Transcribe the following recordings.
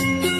Thank you.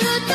Show.